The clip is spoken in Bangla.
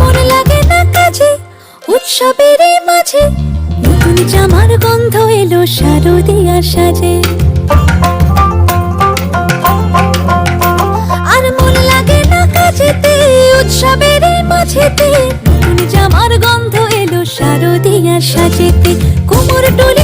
মন লাগে না কাজে, উৎসবের মাঝে নতুন জামার গন্ধ এলো সাজে। আর মন লাগে না কাজেতে, উৎসবের মাঝেতে নতুন জামার গন্ধ এলো সাজেতে। কোমর ডোলে